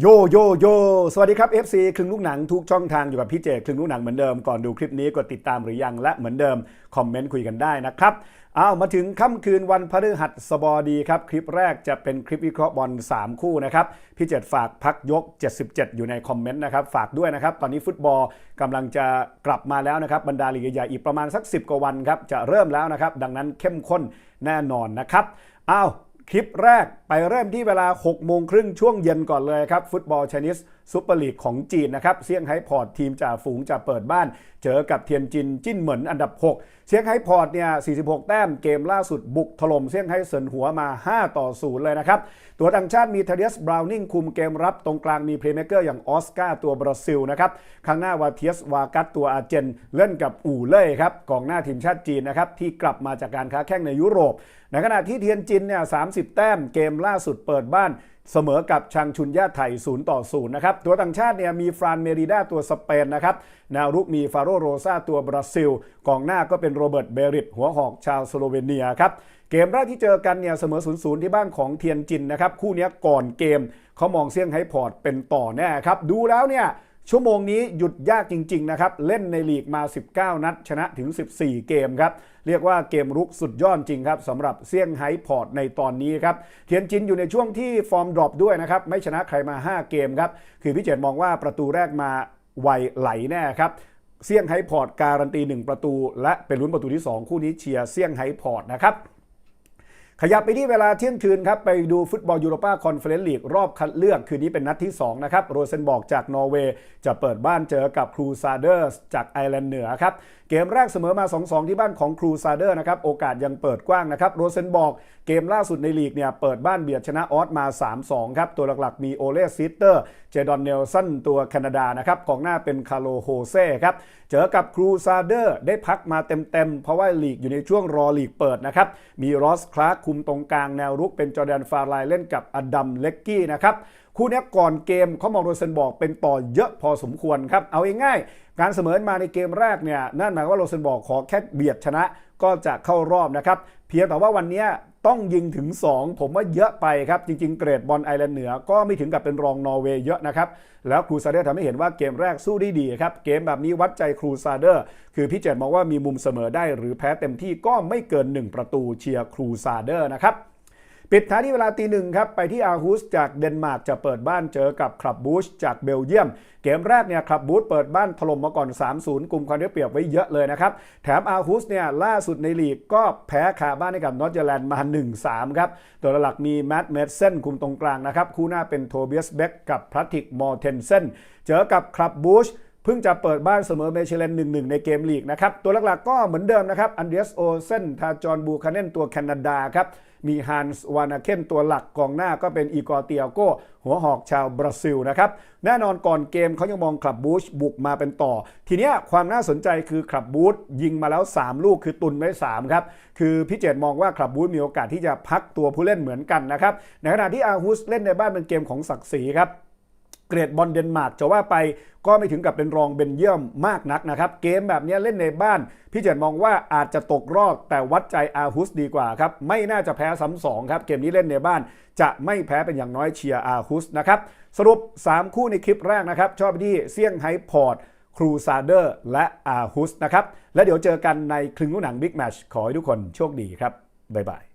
โยโยโยสวัสดีครับ FC ครึ่งลูกหนังทุกช่องทางอยู่กับพี่เจครึ่งลูกหนังเหมือนเดิมก่อนดูคลิปนี้กดติดตามหรือยังและเหมือนเดิม คอมเมนต์คุยกันได้นะครับอ้าวมาถึงค่ำคืนวันพฤหัสบดีครับ คลิปแรกจะเป็นคลิปวิเคราะห์บอล3 คู่นะครับพี่เจตฝากพักยก 77 อยู่ในคอมเมนต์นะครับฝากด้วยนะครับตอนนี้ฟุตบอลกำลังจะกลับมาแล้วนะครับบรรดาลีกใหญ่อีกประมาณสัก 10 กว่าวันครับจะเริ่มแล้วนะครับดังนั้นเข้มข้นแน่นอนนะครับอ้าว คลิปแรกไปเริ่มที่เวลา6โมงครึ่งช่วงเย็นก่อนเลยครับฟุตบอลชนิสซุปเปอร์ลีกของจีนนะครับเซี่ยงไฮ้พอร์ตทีมจ่าฝูงจะเปิดบ้าน เจอกับเทียนจินจิ้นเหมินอันดับ 6 เซี่ยงไฮ้พอร์ตเนี่ย 46 แต้มเกมล่าสุดบุกถล่มเซี่ยงไฮ้เซินหัวมา 5 ต่อ 0 เลยนะครับ ตัวต่างชาติมีเทเดียสบราวนิงคุมเกมรับตรงกลางมีเพลย์เมเกอร์อย่างออสการ์ตัวบราซิลนะครับข้างหน้าวาเทียสวากัตตัวอาร์เจนเล่นกับอู่เล่ยครับกองหน้าทีมชาติจีนนะครับที่กลับมาจากการค้าแข่งในยุโรปในขณะที่เทียนจินเนี่ย30 แต้มเกมล่าสุดเปิดบ้าน เสมอกับชังชุนย่าไทย0ต่อ0นะครับ ตัวต่างชาติเนี่ยมีฟรานเมริดาตัวสเปนนะครับแนวรุกมีฟาโรโรซาตัวบราซิล กองหน้าก็เป็นโรเบิร์ตเบริตหัวหอกชาวสโลเวเนียครับ เกมแรกที่เจอกันเนี่ยเสมอ 0-0 ที่บ้านของเทียนจินนะครับ คู่นี้ก่อนเกมเขามองเซี่ยงไฮ้พอร์ตเป็นต่อแน่ครับ ดูแล้วเนี่ย ชั่วโมงนี้หยุดยากจริงๆนะครับ เล่นในลีกมา 19 นัด ชนะถึง 14 เกมครับ เรียกว่าเกมรุกสุดยอดจริงครับสำหรับเซี่ยงไฮ้พอร์ตในตอนนี้ครับเทียนจินอยู่ในช่วงที่ฟอร์มดรอปด้วยนะครับ ไม่ชนะใครมา 5 เกมครับ คือพี่เจตมองว่าประตูแรกมาไวไหลแน่ครับเซี่ยงไฮ้พอร์ตการันตี 1 ประตู และเป็นลุ้นประตูที่ 2 คู่นี้เชียร์เซี่ยงไฮ้พอร์ตนะครับ ขยับไปที่เวลาเที่ยงคืนครับ ไปดูฟุตบอลยูโรปาคอนเฟอเรนซ์ลีกรอบคัดเลือก คืนนี้เป็นนัดที่ 2 นะครับ โรเซนบอกจากนอร์เวย์ จะเปิดบ้านเจอกับครูซาเดอร์จากไอร์แลนด์เหนือครับ เกมแรกเสมอมา 2-2 ที่บ้านของครูซาเดอร์นะครับ โอกาสยังเปิดกว้างนะครับ โรเซนบอกเกมล่าสุดในลีกเนี่ยเปิดบ้านเบียดชนะออสมา 3-2 ครับ ตัวหลักๆมีโอเลซิสเตอร์ เจดอนเนลสันตัวแคนาดานะครับของหน้าเป็นคาโลโฮเซ่ครับ เจอกับครูซาเดอร์ได้พักมาเต็มๆเพราะว่าลีกอยู่ในช่วงรอลีกเปิดนะครับ มีรอสคลาร์กคุมตรงกลางแนวรุกเป็นจอแดนฟาร์ไลน์เล่นกับอดัมเล็กกี้นะครับคู่นี้ก่อนเกมเขามองโรเซนบอกเป็นต่อเยอะพอสมควรครับ เอาง่ายๆการเสมอมาในเกมแรกเนี่ยนั่นหมายว่าโรเซนบอกขอแค่เบียดชนะก็จะเข้ารอบนะครับ เพียงแต่ว่าวันนี้ ต้องยิงถึง 2 ผมว่าเยอะไปครับ จริง ๆ เกรดบอลไอร์แลนด์เหนือก็ไม่ถึงกับเป็นรองนอร์เวย์เยอะนะครับ แล้วครูซาเดอร์ทำให้เห็นว่าเกมแรกสู้ได้ดีครับ เกมแบบนี้วัดใจครูซาเดอร์ คือพี่เจตมองว่ามีมุมเสมอได้หรือแพ้เต็มที่ก็ไม่เกิน 1 ประตูเชียร์ครูซาเดอร์นะครับ ปิดท้ายที่เวลาตีหนึ่งครับ ไปที่อาฮุสจากเดนมาร์กจะเปิดบ้านเจอกับคลับบูชจากเบลเยียม เกมแรกเนี่ยคลับบูชเปิดบ้านถล่มมาก่อน 3-0 กลุ่มความได้เปรียบไว้เยอะเลยนะครับ แถมอาฮุสเนี่ยล่าสุดในลีกก็แพ้คาบ้านให้กับนอตเจแลนด์มา 1-3 ครับ ตัวหลักมีแมตต์เมดเซนคุมตรงกลางนะครับ คู่หน้าเป็นโทเบียสเบ็กกับพลัติกมอร์เทนเซนเจอกับคลับบูช เพิ่งจะเปิดบ้านเสมอเมเชเลน1-1ในเกมลีกนะครับ ตัวหลักๆก็เหมือนเดิมนะครับ อันเดรสโอเซนทาจอนบูคาเนนตัวแคนาดาครับ มีฮันส์วานาเคนตัวหลักกองหน้าก็เป็นอีกอเตียโกหัวหอกชาวบราซิลนะครับ แน่นอนก่อนเกมเขายังมองคลับบูชบุกมาเป็นต่อ ทีนี้ความน่าสนใจคือคลับบูชยิงมาแล้ว 3 ลูกคือตุนไว้3ครับ คือพี่เจตมองว่าคลับบูชมีโอกาสที่จะพักตัวผู้เล่นเหมือนกันนะครับในขณะที่อาร์ฮุสเล่นในบ้านเป็นเกมของศักดิ์ศรีครับ เกรดบอลเดนมาร์กจะว่าไปก็ไม่ถึงกับเป็นรองเบนเยียมมากนักนะครับ เกมแบบนี้เล่นในบ้าน พี่เจตมองว่าอาจจะตกรอบแต่วัดใจอาฮุสดีกว่าครับ ไม่น่าจะแพ้ซ้ำสองครับ เกมนี้เล่นในบ้าน จะไม่แพ้เป็นอย่างน้อยเชียร์อาฮุสนะครับ สรุป 3 คู่ในคลิปแรกนะครับ ชอบที่เซี่ยงไฮ้พอร์ตครูซาเดอร์และอาฮุสนะครับ และเดี๋ยวเจอกันในคลึงลูกหนังบิ๊กแมชขอให้ทุกคนโชคดีครับบ๊ายบาย